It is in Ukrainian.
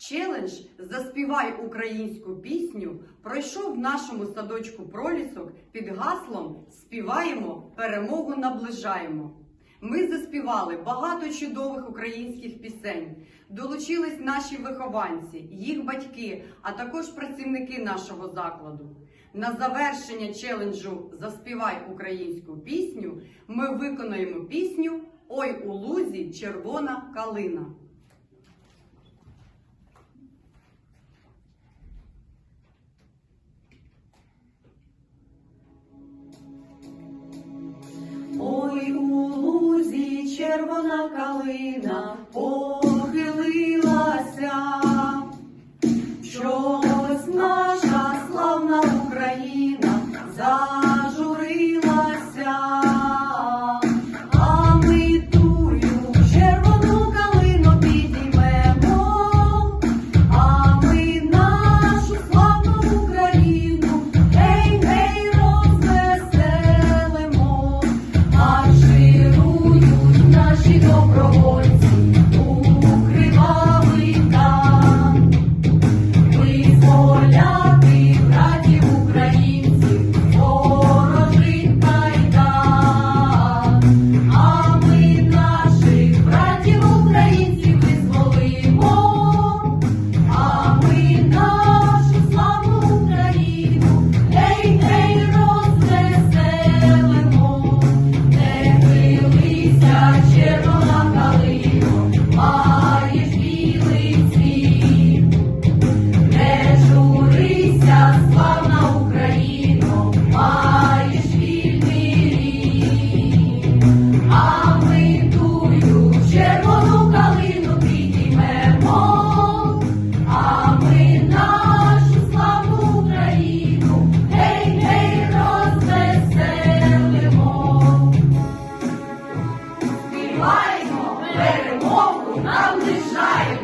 Челендж Заспівай українську пісню пройшов в нашому садочку пролісок під гаслом Співаємо, перемогу наближаємо. Ми заспівали багато чудових українських пісень. Долучились наші вихованці, їх батьки, а також працівники нашого закладу. На завершення челенджу Заспівай українську пісню ми виконаємо пісню Ой у лузі червона калина. Червона калина похилилася, щось наша славна Україна зажурилася, Перемогу наближаємо.